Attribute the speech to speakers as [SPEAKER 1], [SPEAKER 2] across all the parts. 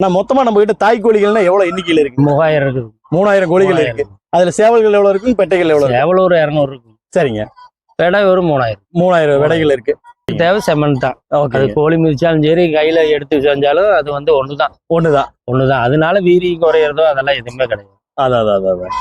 [SPEAKER 1] நான் மொத்தமா நம்ம கிட்ட தாய் கோழிகள்னா எவ்வளவு எண்ணிக்கையில இருக்கு?
[SPEAKER 2] மூவாயிரம் இருக்குது.
[SPEAKER 1] மூணாயிரம் கோழிகள் இருக்கு. அதுல சேவல்கள் எவ்வளவு இருக்கும்? பெட்டைகள் எவ்வளவு
[SPEAKER 2] எவ்வளோ ஒரு இரநூறு இருக்கும்.
[SPEAKER 1] சரிங்க.
[SPEAKER 2] விடை ஒரு மூணாயிரம்.
[SPEAKER 1] மூணாயிரம் விடைகள் இருக்கு.
[SPEAKER 2] தேவை செம்மண் தான்.
[SPEAKER 1] ஓகே.
[SPEAKER 2] அது கோழி மிதிச்சாலும் சரி கையில எடுத்து செஞ்சாலும் அது வந்து ஒண்ணுதான்.
[SPEAKER 1] ஒண்ணுதான்.
[SPEAKER 2] ஒண்ணுதான். அதனால வீரி குறையிறதோ அதெல்லாம் எதுவுமே கிடையாது.
[SPEAKER 1] அதான் அதான் அதான்,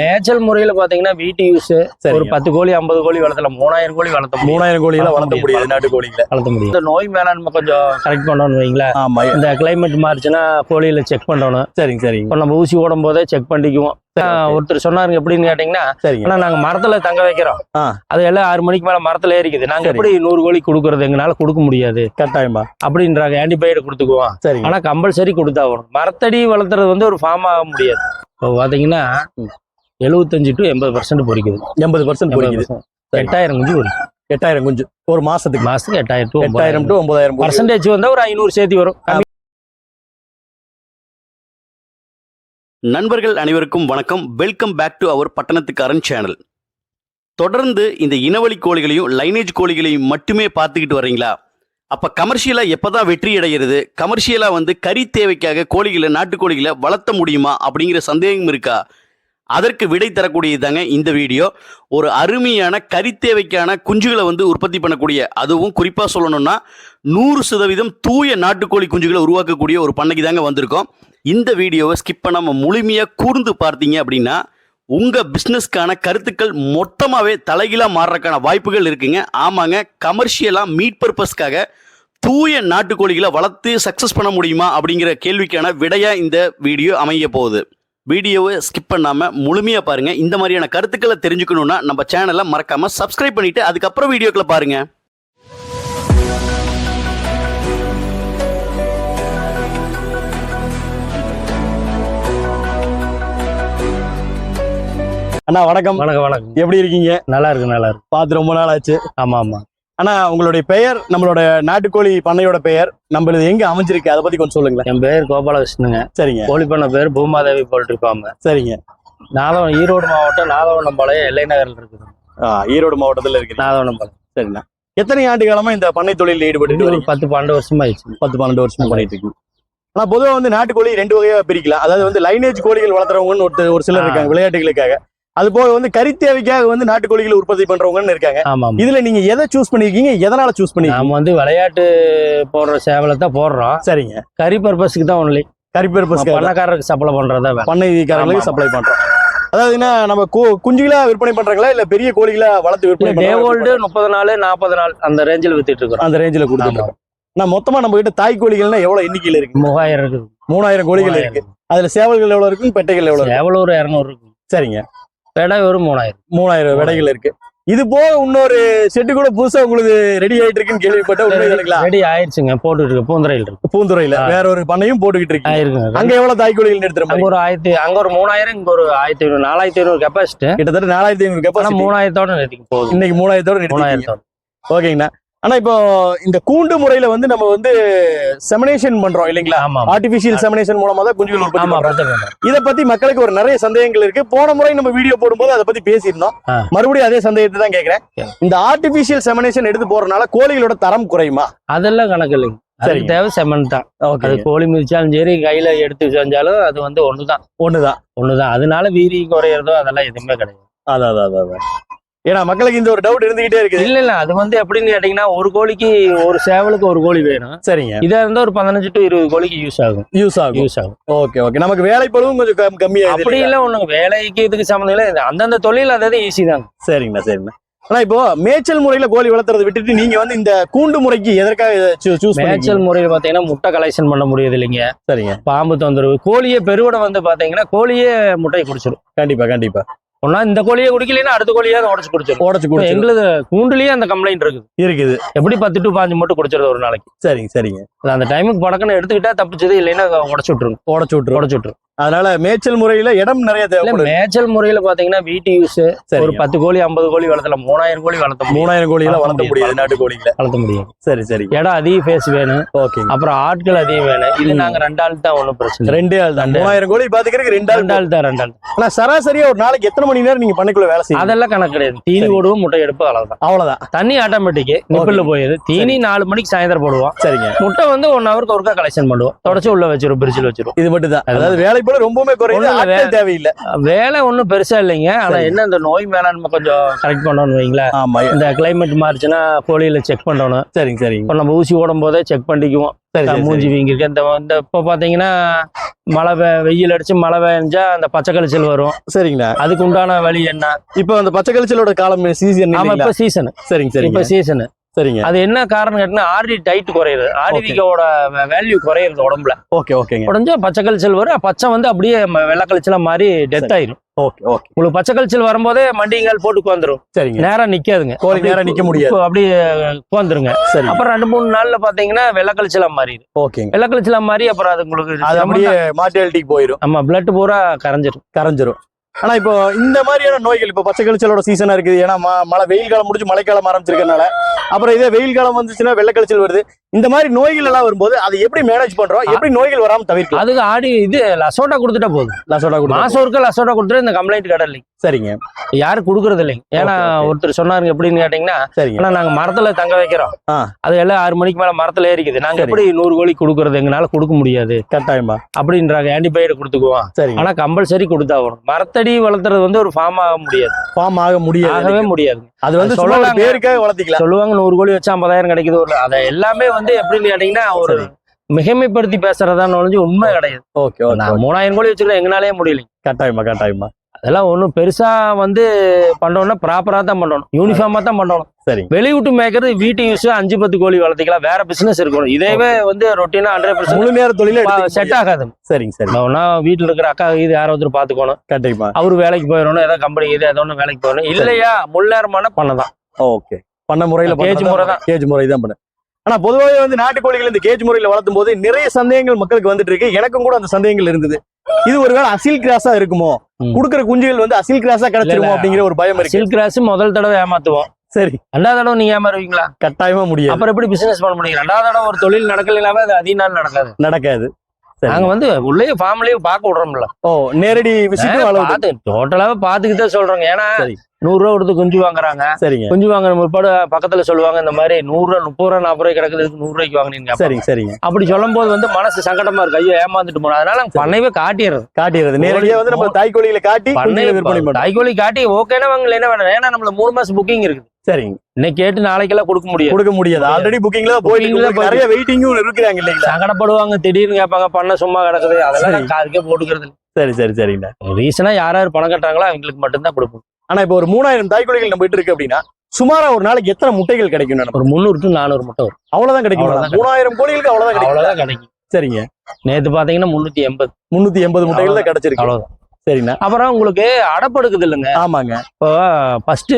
[SPEAKER 2] மேய்ச்சல் முறையில பாத்தீங்கன்னா வீட்டு யூஸ் ஒரு பத்து கோழி ஐம்பது கோழி வளர்த்தலாம் மூணாயிரம் கோழி வளர்த்த
[SPEAKER 1] மூணாயிரம் கோழிகளை
[SPEAKER 2] வளர்த்த
[SPEAKER 1] முடியாது. நாட்டு கோழிகளை
[SPEAKER 2] வளர்த்த முடியும். இந்த நோய் மேலாண்மை கொஞ்சம் கரெக்ட் பண்ணணும்னு வைங்களேன்.
[SPEAKER 1] ஆமா.
[SPEAKER 2] இந்த கிளைமேட் மாறிச்சுன்னா கோழியில செக் பண்ணணும்.
[SPEAKER 1] சரிங்க சரிங்க.
[SPEAKER 2] இப்போ நம்ம ஊசி ஓடும் போதே செக் பண்ணிக்குவோம்.
[SPEAKER 1] சரி.
[SPEAKER 2] ஒருத்தர் சொன்னாருங்க எப்படின்னு கேட்டீங்கன்னா ஆனா நாங்க மரத்துல தங்க வைக்கிறோம். அது எல்லாம் ஆறு மணிக்கு மேல மரத்துல ஏறிக்குது. நாங்க
[SPEAKER 1] சரி.
[SPEAKER 2] எப்படி நூறு கோழி கொடுக்கறது? எங்களால கொடுக்க முடியாது.
[SPEAKER 1] கட்டாயமா.
[SPEAKER 2] அப்படின்றாங்க. ஆன்டிபயோட்டிக் கொடுத்துக்குவோம்.
[SPEAKER 1] சரிங்க.
[SPEAKER 2] ஆனா கம்பல்சரி கொடுத்தாகணும் மரத்தடி வளர்த்துறது வந்து ஒரு ஃபார்ம் ஆக முடியாது. இப்போ பாத்தீங்கன்னா
[SPEAKER 1] ம்.
[SPEAKER 2] எழுபத்தஞ்சு டு எண்பது பர்சன்ட் பொறிக்குது.
[SPEAKER 1] எண்பது பர்சன்ட் பொறிக்குது.
[SPEAKER 2] 80%.
[SPEAKER 1] சரி.
[SPEAKER 2] எட்டாயிரம் குஞ்சு பொறிக்கும்
[SPEAKER 1] எட்டாயிரம் குஞ்சு. ஒரு மாசத்துக்கு.
[SPEAKER 2] மாசத்துக்கு எட்டாயிரம் டு
[SPEAKER 1] எட்டாயிரம் டு ஒன்பதாயிரம்.
[SPEAKER 2] பர்சன்டேஜ் வந்தா ஒரு ஐநூறு சேர்த்து வரும்.
[SPEAKER 3] நண்பர்கள் அனைவருக்கும் வணக்கம். Welcome back to our Pattanathukaran channel தொடர்ந்து இந்த இனவழி கோழிகளையும் லைனேஜ் கோழிகளையும் மட்டுமே பார்த்துக்கிட்டு வர்றீங்களா அப்போ கமர்ஷியலாக எப்போ தான் வெற்றி அடைகிறது கமர்ஷியலாக வந்து கறி தேவைக்காக கோழிகளை நாட்டுக்கோழிகளை வளர்த்த முடியுமா? அப்படிங்கிற சந்தேகம் இருக்கா? அதற்கு விடை தரக்கூடியது தாங்க இந்த வீடியோ. ஒரு அருமையான கரித்தேவைக்கான குஞ்சுகளை வந்து உற்பத்தி பண்ணக்கூடிய அதுவும் குறிப்பாக சொல்லணும்னா நூறு சதவீதம் தூய நாட்டுக்கோழி குஞ்சுகளை உருவாக்கக்கூடிய ஒரு பண்ணைக்கு தாங்க வந்திருக்கோம். இந்த வீடியோவை ஸ்கிப் பண்ணாமல் முழுமையாக கூர்ந்து பார்த்தீங்க அப்படின்னா உங்கள் பிஸ்னஸ்க்கான கருத்துக்கள் மொத்தமாகவே தலைகீழாக மாறுறதுக்கான வாய்ப்புகள் இருக்குங்க. ஆமாங்க கமர்ஷியலாக மீட் பர்பஸ்க்காக தூய நாட்டுக்கோழிகளை வளர்த்து சக்ஸஸ் பண்ண முடியுமா அப்படிங்கிற கேள்விக்கான விடையாக இந்த வீடியோ அமைய போகுது. வீடியோவை ஸ்கிப் பண்ணாமல் முழுமையாக பாருங்கள் இந்த மாதிரியான கருத்துக்களை தெரிஞ்சுக்கணுன்னா நம்ம சேனலை மறக்காமல் சப்ஸ்கிரைப் பண்ணிவிட்டு அதுக்கப்புறம் வீடியோக்களை பாருங்கள்
[SPEAKER 1] அண்ணா வணக்கம்.
[SPEAKER 2] வணக்கம் வணக்கம்.
[SPEAKER 1] எப்படி இருக்கீங்க?
[SPEAKER 2] நல்லா இருக்கு நல்லா இருக்கு.
[SPEAKER 1] பார்த்து ரொம்ப நாள் ஆச்சு
[SPEAKER 2] ஆமா ஆமா.
[SPEAKER 1] அண்ணா உங்களுடைய பெயர் நம்மளோட நாட்டுக்கோழி பண்ணையோட பெயர் நம்மளது எங்க அமைஞ்சிருக்கு? அதை பத்தி கொஞ்சம் சொல்லுங்களேன்.
[SPEAKER 2] என் பேர் கோபாலகிருஷ்ணனுங்க.
[SPEAKER 1] சரிங்க.
[SPEAKER 2] கோழி பண்ண பேர் பூமாதேவி போல்ட்ரி ஃபார்ம்
[SPEAKER 1] சரிங்க.
[SPEAKER 2] நாதவன் ஈரோடு மாவட்டம் நாதவனம்பாளையம் எல்லை நகரில் இருக்குது.
[SPEAKER 1] ஈரோடு மாவட்டத்துல இருக்கிறீங்க
[SPEAKER 2] நாதவனம்பாளையம்
[SPEAKER 1] சரிண்ணா எத்தனை ஆண்டு காலமா இந்த பண்ணை தொழில் ஈடுபட்டு
[SPEAKER 2] ஒரு பத்து பன்னெண்டு வருஷமா ஆயிடுச்சு.
[SPEAKER 1] பத்து பன்னெண்டு வருஷமா பண்ணிட்டு இருக்கீங்க. ஆனா பொதுவா வந்து நாட்டுக்கோழி ரெண்டு வகையா பிரிக்கலாம். அதாவது வந்து லைனேஜ் கோழிகள் வளர்த்துறவங்கன்னு ஒருத்தர் ஒரு சிலர். இருக்காங்க விளையாட்டுகளுக்காக. அது போக வந்து கறி தேவைக்காக வந்து நாட்டுக்கோழிகளை உற்பத்தி பண்றவங்கன்னு இருக்காங்க.
[SPEAKER 2] ஆமா ஆமா.
[SPEAKER 1] இதுல நீங்க எதை சூஸ் பண்ணிருக்கீங்க? எதனால சூஸ் பண்ணிருக்கீங்க?
[SPEAKER 2] நாம வந்து விளையாட்டு போடுற சேவலை தான் போடுறோம்.
[SPEAKER 1] சரிங்க.
[SPEAKER 2] கறி பர்பஸ்க்கு தான் ஒன்லி
[SPEAKER 1] கறி பர்பஸ்
[SPEAKER 2] பண்ணக்காரருக்கு சப்ளை பண்றதா
[SPEAKER 1] பண்ணைக்காரங்களுக்கு. சப்ளை பண்றோம். அதாவது என்ன நம்ம குஞ்சுகளா விற்பனை பண்றாங்களா? இல்ல பெரிய கோழிகளா வளர்த்து விற்பனை
[SPEAKER 2] டே? ஓல்டு முப்பது நாள் நாற்பது நாள் அந்த ரேஞ்சில் வித்துட்டு இருக்கிறோம்.
[SPEAKER 1] அந்த ரேஞ்சில. இருக்கோம். நான் மொத்தமா நம்ம கிட்ட தாய் கோழிகள்னா எவ்வளவு எண்ணிக்கையில இருக்கு?
[SPEAKER 2] மூவாயிரம் இருக்குது
[SPEAKER 1] மூணாயிரம் கோழிகள் இருக்கு. அதுல சேவல்கள் எவ்வளவு இருக்கும் பெட்டைகள் எவ்வளவு இருக்கு?
[SPEAKER 2] எவ்வளோ ஒரு இரநூறு இருக்கும்.
[SPEAKER 1] சரிங்க.
[SPEAKER 2] விடை ஒரு மூணாயிரம்.
[SPEAKER 1] மூணாயிரம் விடைகள் இருக்கு. இது போக இன்னொரு செட்டு கூட புதுசா உங்களுக்கு ரெடி ஆயிட்டு இருக்குன்னு கேள்விப்பட்ட
[SPEAKER 2] ரெடி ஆயிடுச்சுங்க போட்டுட்டு இருக்கு பூந்தரையில் இருக்கு.
[SPEAKER 1] பூந்துறையில
[SPEAKER 2] ஆ.
[SPEAKER 1] வேற ஒரு பண்ணையும் போட்டுக்கிட்டு இருக்கு அங்க எவ்வளவு தாய் கோழிகள் எடுத்துற
[SPEAKER 2] அங்க ஒரு ஆயிரத்தி அங்க ஒரு மூணாயிரம் இங்க ஒரு ஆயிரத்தி ஐநூறு நாலாயிரத்தி ஐநூறு கெப்பாசிட்டி
[SPEAKER 1] கிட்டத்தட்ட நாலாயிரத்தி ஐநூறு கெப்பாசிட்டி
[SPEAKER 2] மூணாயிரத்தோட நிறுத்திக்கு போகுது.
[SPEAKER 1] இன்னைக்கு மூணாயிரத்தோட
[SPEAKER 2] மூணாயிரத்தோட.
[SPEAKER 1] ஓகேங்கண்ணா. ஆனா இப்போ இந்த கூண்டு முறையில வந்து நம்ம வந்து செமினேஷன் பண்றோம் இல்லைங்களா? ஆர்டிபிஷியல் செமினேஷன் மூலமா தான் குஞ்சுகள் உற்பத்தி இத பத்தி மக்களுக்கு ஒரு நிறைய சந்தேகங்கள் இருக்கு. போன முறை நம்ம வீடியோ போடும்போது அதை பத்தி பேசியிருந்தோம். மறுபடியும் அதே சந்தேகத்தை தான் கேக்குறேன்
[SPEAKER 2] சரி.
[SPEAKER 1] இந்த ஆர்டிபிஷியல் செமினேஷன் எடுத்து போறதுனால கோழிகளோட தரம் குறையுமா?
[SPEAKER 2] அதெல்லாம் கணக்கு இல்லைங்க. அதுக்கு
[SPEAKER 1] சரிங்க.
[SPEAKER 2] தேவை செமண்ட் தான். அது கோழி மிதிச்சாலும் சரி கையில எடுத்து செஞ்சாலும் அது வந்து ஒண்ணுதான்.
[SPEAKER 1] ஒண்ணுதான்.
[SPEAKER 2] ஒண்ணுதான். அதனால வீரி குறையிறதோ அதெல்லாம் எதுவுமே கிடையாது.
[SPEAKER 1] அதான் அதான், அதான். ஏன்னா மக்களுக்கு இந்த ஒரு டவுட் இருந்துகிட்டே இருக்குது.
[SPEAKER 2] இல்ல இல்ல. அது வந்து எப்படின்னு கேட்டீங்கன்னா ஒரு கோழிக்கு ஒரு சேவலுக்கு ஒரு கோழி வேணும்.
[SPEAKER 1] சரிங்க.
[SPEAKER 2] இதா இருந்தா ஒரு பதினஞ்சு டு இருபது கோழிக்கு யூஸ் ஆகும்.
[SPEAKER 1] யூஸ் ஆகும்.
[SPEAKER 2] யூஸ் ஆகும்.
[SPEAKER 1] ஓகே ஓகே நமக்கு வேலைப்பளவும் கொஞ்சம் கம்- கம்மியா
[SPEAKER 2] அப்படி இல்ல ஒண்ணுங்க. வேலைக்கு இதுக்கு சம்மந்தம் இல்லை. அந்தந்த தொழில் அதாவது ஈஸி தான்
[SPEAKER 1] சரிங்கண்ணா சரிங்கண்ணா. ஆனா இப்போ மேய்ச்சல் முறையில கோழி வளர்த்துறதை விட்டுட்டு நீங்க வந்து இந்த கூண்டு முறைக்கு எதற்காக சூஸ்
[SPEAKER 2] மேய்ச்சல் முறையில் பாத்தீங்கன்னா முட்டை கலெக்ஷன் பண்ண முடியுது இல்லைங்க.
[SPEAKER 1] சரிங்க.
[SPEAKER 2] பாம்பு தொந்தரவு. கோழியை பெருவிட வந்து பாத்தீங்கன்னா கோழியே முட்டையை குடிச்சிடும்
[SPEAKER 1] கண்டிப்பா கண்டிப்பா.
[SPEAKER 2] ஒன்னா இந்த கோழியை குடிக்கலைன்னா அடுத்த கோழியை உடச்சு குடிச்சிடும்
[SPEAKER 1] உடச்சு கொடுத்து
[SPEAKER 2] எங்களுது கூண்டுலயே அந்த கம்ப்ளைண்ட் இருக்குது.
[SPEAKER 1] இருக்குது.
[SPEAKER 2] எப்படி பத்து டு பாஞ்சு மட்டும் குடிச்சிருது ஒரு நாளைக்கு?
[SPEAKER 1] சரிங்க சரிங்க.
[SPEAKER 2] அந்த டைமுக்கு படக்குன்னு எடுத்துக்கிட்டா தப்பிச்சது இல்லைன்னா உடச்சு விட்டுருங்க.
[SPEAKER 1] உடச்சு விட்டுரும்.
[SPEAKER 2] உடச்சு விட்டுரும்.
[SPEAKER 1] அதனால மேய்ச்சல் முறையில இடம் நிறைய தேவைப்படுது
[SPEAKER 2] மேய்ச்சல் முறையில பாத்தீங்கன்னா வீட்டு யூஸ் ஒரு பத்து கோழி ஐம்பது கோழி வளர்த்தலாம். மூணாயிரம் கோழி வளர்த்த
[SPEAKER 1] மூணாயிரம் கோழிகளை
[SPEAKER 2] வளர்த்த
[SPEAKER 1] வளர்த்த முடியாது. நாட்டு கோழிகளை
[SPEAKER 2] வளர்த்த முடியும்.
[SPEAKER 1] சரி சரி.
[SPEAKER 2] இடம் அதிக ஃபேஸ் வேணும்.
[SPEAKER 1] ஓகேங்க
[SPEAKER 2] அப்புறம் ஆட்கள் அதிகம் வேணும். இது. நாங்க ரெண்டு ஆள் தான் ஒண்ணும் பிரச்சனை.
[SPEAKER 1] ரெண்டே ஆள் தான். மூணாயிரம் கோழி பாத்துக்கிறதுக்கு ரெண்டு ஆள்
[SPEAKER 2] ரெண்டு ஆள் தான் ரெண்டு ஆள்.
[SPEAKER 1] ஆனா சராசரியா ஒரு நாளைக்கு எத்தனை மணி நேரம் நீங்க பண்ணைக்குள்ள வேலை செய்யும்
[SPEAKER 2] அதெல்லாம் கணக்கு கிடையாது. தீனி. போடுவோம் முட்டை எடுப்பு அவ்வளவுதான்.
[SPEAKER 1] அவ்வளவுதான்.
[SPEAKER 2] தண்ணி ஆட்டோமேட்டிக் நிப்பிள்ல போயிடுது. தீனி நாலு மணிக்கு சாயந்தரம் போடுவோம்.
[SPEAKER 1] சரிங்க.
[SPEAKER 2] முட்டை வந்து ஒன் ஹவருக்கு ஒருக்கா கலெக்ஷன் பண்ணுவோம். தொடச்சு உள்ள வச்சிரும் பிரிட்ஜில் வச்சிரும்.
[SPEAKER 1] இது மட்டும் தான்
[SPEAKER 2] அது
[SPEAKER 1] அதாவது வேலை போல ரொம்பவுமே குறையுது. ஆட்கள் தேவையில்லை.
[SPEAKER 2] வேலை ஒன்றும் பெருசா இல்லைங்க. ஆனா
[SPEAKER 1] சரி.
[SPEAKER 2] என்ன இந்த நோய் மேலாண்மை கொஞ்சம் கரெக்ட் பண்ணணும்னு வைங்களேன்.
[SPEAKER 1] ஆமா
[SPEAKER 2] இந்த கிளைமேட் மாறிச்சுன்னா கோழியில செக் பண்ணணும்.
[SPEAKER 1] சரிங்க சரிங்க.
[SPEAKER 2] இப்போ நம்ம ஊசி ஓடும் போதே செக் பண்ணிக்குவோம்.
[SPEAKER 1] சரி சரி,
[SPEAKER 2] மூஞ்சி
[SPEAKER 1] சரி.
[SPEAKER 2] வீங்கிருக்கு இந்த இந்த இப்போ பார்த்தீங்கன்னா மழை வெயில் அடிச்சு மழை பெஞ்சா அந்த பச்சை கழிச்சல் வரும்.
[SPEAKER 1] சரிங்கண்ணா
[SPEAKER 2] அதுக்கு உண்டான வழி என்ன?
[SPEAKER 1] இப்போ அந்த பச்சை கழிச்சலோட காலம் சீசன்
[SPEAKER 2] ஆமா இப்ப சீசன்
[SPEAKER 1] சரிங்க சரிங்க.
[SPEAKER 2] இப்ப சீசன்
[SPEAKER 1] சரிங்க.
[SPEAKER 2] அது என்ன காரணம் கேட்டா ஆர்டி டைட் குறையுது. ஆர்டிவிக்கோட வேல்யூ குறையுது உடம்புல.
[SPEAKER 1] ஓகே ஓகேங்க
[SPEAKER 2] உடஞ்சா பச்சை கழிச்சல் வரும். பச்சை வந்து அப்படியே வெள்ளை கழிச்சலா மாறி டெத் ஆயிரும்.
[SPEAKER 1] ஓகே ஓகே
[SPEAKER 2] உங்களுக்கு பச்சை கழிச்சல் வரும்போதே மண்டிங்கால் போட்டு உட்காந்துரும்
[SPEAKER 1] சரிங்க.
[SPEAKER 2] நேரா நிக்காதுங்க.
[SPEAKER 1] கோழி
[SPEAKER 2] அப்படியே
[SPEAKER 1] நேரா நிக்க முடியாது.
[SPEAKER 2] அப்படியே உட்காந்துருங்க
[SPEAKER 1] சரி.
[SPEAKER 2] அப்புறம் ரெண்டு மூணு நாள்ல பாத்தீங்கன்னா வெள்ளை கழிச்சலா மாறிடுது
[SPEAKER 1] ஓகேங்க
[SPEAKER 2] வெள்ளை கழிச்சலா மாறி அப்புறம் அது உங்களுக்கு
[SPEAKER 1] அது அப்படியே மார்டாலிட்டிக்கு போயிடும்
[SPEAKER 2] ஆமா பிளட் பூரா கரைஞ்சிரும்.
[SPEAKER 1] கரைஞ்சிரும். ஆனா இப்போ இந்த மாதிரியான நோய்கள் இப்போ பச்சை கழிச்சலோட சீசனா இருக்குது. ஏன்னா மழை வெயில் காலம் முடிஞ்சு மழைக்காலம் ஆரம்பிச்சிருக்கனால அப்புறம் இதே வெயில் காலம் வந்துச்சுன்னா வெள்ளை கழிச்சல் வருது. இந்த மாதிரி நோய்கள் எல்லாம் வரும்போது அதை எப்படி மேனேஜ் பண்றோம்? எப்படி நோய்கள் வராம தவிர்க்கலாம்?
[SPEAKER 2] அதுக்கு ஆடி இது லசோட்டா கொடுத்துட்டா போதும்.
[SPEAKER 1] லசோடா கொடுத்தா
[SPEAKER 2] மாசம் ஒருக்கா லசோட்டா கொடுத்துட்டு இந்த கம்ப்ளைண்ட் கடலை.
[SPEAKER 1] சரிங்க.
[SPEAKER 2] யாரும் கொடுக்கறது இல்லைங்க. ஏன்னா. ஒருத்தர் சொன்னாருங்க எப்படின்னு கேட்டீங்கன்னா
[SPEAKER 1] சரிங்க.
[SPEAKER 2] நாங்க மரத்துல தங்க வைக்கிறோம். அது எல்லாம் ஆறு மணிக்கு மேல மரத்துல ஏறிக்குது. நாங்க
[SPEAKER 1] சரி.
[SPEAKER 2] எப்படி நூறு கோழி கொடுக்கறது? எங்களால கொடுக்க முடியாது.
[SPEAKER 1] கட்டாயமா.
[SPEAKER 2] அப்படின்றாங்க. ஆன்டிபயோட்டிக் கொடுத்துக்குவோம்.
[SPEAKER 1] சரிங்க.
[SPEAKER 2] ஆனா கம்பல்சரி கொடுத்தாகணும். மரத்தடி வளர்த்துறது வந்து ஒரு ஃபார்ம் ஆக முடியாது.
[SPEAKER 1] ஃபார்ம் ஆக முடியாது.
[SPEAKER 2] ஆகவே முடியாது.
[SPEAKER 1] அது வந்து
[SPEAKER 2] சொல்லலாங்க.
[SPEAKER 1] பேருக்காக வளர்த்திக்கலாம்.
[SPEAKER 2] சொல்லுவாங்க நூறு கோழி வச்சா ஐம்பதாயிரம் கிடைக்குது. ஒரு அதை எல்லாமே வந்து எப்படின்னு கேட்டீங்கன்னா ஒரு
[SPEAKER 1] சரி.
[SPEAKER 2] மிகைமைப்படுத்தி பேசுறதான்னு ஒழிஞ்சு உண்மை கிடையாது.
[SPEAKER 1] ஓகே
[SPEAKER 2] நான் மூணாயிரம் கோழி வச்சுக்கிறேன் எங்களாலே முடியல
[SPEAKER 1] கட்டாயமா கட்டாயமா.
[SPEAKER 2] அதெல்லாம் ஒன்றும் பெருசா வந்து பண்ணோம்னா ப்ராப்பரா தான் பண்ணணும். யூனிஃபார்மா தான் பண்ணணும்.
[SPEAKER 1] சரிங்க
[SPEAKER 2] வெளியூட்டு மேய்க்கிறது வீட்டு யூஸ் அஞ்சு பத்து கோழி வளர்த்திக்கலாம். வேற பிசினஸ் இருக்கணும். இதேவே வந்து ரொட்டீனா ஹண்ட்ரட் பர்சன்ட்
[SPEAKER 1] முழு நேர தொழில
[SPEAKER 2] செட் ஆகாது.
[SPEAKER 1] சரிங்க சரி.
[SPEAKER 2] ஒன்னா வீட்டுல இருக்கிற அக்கா இது யாரோ ஒருத்தர் பாத்துக்கணும்.
[SPEAKER 1] கட்டாயமா
[SPEAKER 2] அவரு வேலைக்கு போயிடணும் ஏதோ கம்பெனி இது ஏதோ ஒன்று வேலைக்கு போயிடணும் இல்லையா முன்னேறமான பண்ணதான்.
[SPEAKER 1] ஓகே. பண்ண முறையில
[SPEAKER 2] கேஜ் முறை தான்.
[SPEAKER 1] கேஜ் முறை தான் பண்ண ஆனா பொதுவாகவே வந்து நாட்டுக்கோழிகள் இந்த கேஜ் முறையில வளர்த்தும் போது நிறைய சந்தேகங்கள் மக்களுக்கு வந்துட்டு இருக்கு. எனக்கும் கூட அந்த சந்தேகங்கள் இருந்தது. இது ஒருவேளை அசில் கிராஸா இருக்குமோ. குடுக்குற குஞ்சுகள் வந்து அசில் கிராஸா கிடைச்சிருமோ. அப்படிங்கிற ஒரு பயம் இருக்கு.
[SPEAKER 2] சில்க் கிராஸ் முதல் தடவை ஏமாத்துவோம்.
[SPEAKER 1] சரி.
[SPEAKER 2] ரெண்டாவது தடவை நீங்க ஏமாறுவீங்களா?
[SPEAKER 1] கட்டாயமா முடியாது.
[SPEAKER 2] அப்புறம் எப்படி பிசினஸ் பண்ண முடியும்? ரெண்டாவது தடவை ஒரு தொழில் நடக்கலைனாவே அது அதிக நாள் நடக்காது.
[SPEAKER 1] நடக்காது.
[SPEAKER 2] நாங்க வந்து உள்ளே ஃபேமிலியே பார்க்க விடுறோம்ல.
[SPEAKER 1] ஓ நேரடி
[SPEAKER 2] பார்த்து டோட்டலாவே பார்த்துக்கிட்டே சொல்றோங்க. ஏன்னா
[SPEAKER 1] சரி.
[SPEAKER 2] நூறு ரூபா கொடுத்து குஞ்சு வாங்குறாங்க.
[SPEAKER 1] சரிங்க.
[SPEAKER 2] குஞ்சு வாங்குற முற்பாடு பக்கத்துல சொல்லுவாங்க இந்த மாதிரி நூறு ரூபா முப்பது ரூபா நாற்பது ரூபாய் கிடக்குது இதுக்கு நூறு ரூபாய்க்கு வாங்கினீங்க
[SPEAKER 1] சரிங்க சரிங்க.
[SPEAKER 2] அப்படி சொல்லும் போது வந்து மனசு சங்கடமா இருக்கு. ஐயோ ஏமாந்துட்டு போனோம். அதனால நாங்க பண்ணையவே காட்டிடுறது.
[SPEAKER 1] காட்டிடுறது. நேரடியா வந்து நம்ம தாய் கோழிகளை காட்டி
[SPEAKER 2] பண்ணை
[SPEAKER 1] குஞ்சுகளை விற்பனை
[SPEAKER 2] தாய்கோழி காட்டி ஓகேனா வாங்கல என்ன வேணும். ஏன்னா நம்மள மூணு மாசம் புக்கிங் இருக்குது.
[SPEAKER 1] சரிங்க.
[SPEAKER 2] இன்னைக்கு கேட்டு நாளைக்கெல்லாம் கொடுக்க முடியாது.
[SPEAKER 1] கொடுக்க முடியாது. ஆல்ரெடி புக்கிங்ல போயிட்டு இருக்கு. நிறைய வெயிட்டிங்கும் இருக்கிறாங்க இல்லைங்களா?
[SPEAKER 2] சங்கடப்படுவாங்க திடீர்னு கேட்பாங்க பண்ண சும்மா கிடக்குது. அதெல்லாம் காதுக்கே போட்டுக்கிறது
[SPEAKER 1] சரி சரி சரிங்க.
[SPEAKER 2] ரீசனா யார் யார் பணம் கட்டுறாங்களோ அவங்களுக்கு மட்டும்தான் கொடுப்போம்.
[SPEAKER 1] ஆனா இப்போ ஒரு மூணாயிரம் தாய்க்கோழிகள் நம்ம கிட்ட இருக்கு அப்படின்னா சுமாரா ஒரு நாளைக்கு எத்தனை முட்டைகள் கிடைக்கும்
[SPEAKER 2] ஒரு முந்நூறு டு நானூறு மட்டும் வரும்.
[SPEAKER 1] அவ்வளவுதான் கிடைக்கும்? மூணாயிரம் கோழிகளுக்கு அவ்வளவுதான் கிடைக்கும்?
[SPEAKER 2] அவ்வளவுதான் கிடைக்கும்.
[SPEAKER 1] சரிங்க.
[SPEAKER 2] நேத்து பாத்தீங்கன்னா முன்னூத்தி எண்பது.
[SPEAKER 1] முன்னூத்தி எண்பது முட்டைகள் தான் கிடைச்சிருக்கு.
[SPEAKER 2] அவ்வளவுதான்.
[SPEAKER 1] சரிண்ணா.
[SPEAKER 2] அப்புறம் உங்களுக்கு அடப்படுக்குது இல்லைங்க.
[SPEAKER 1] ஆமாங்க.
[SPEAKER 2] இப்போ ஃபர்ஸ்ட்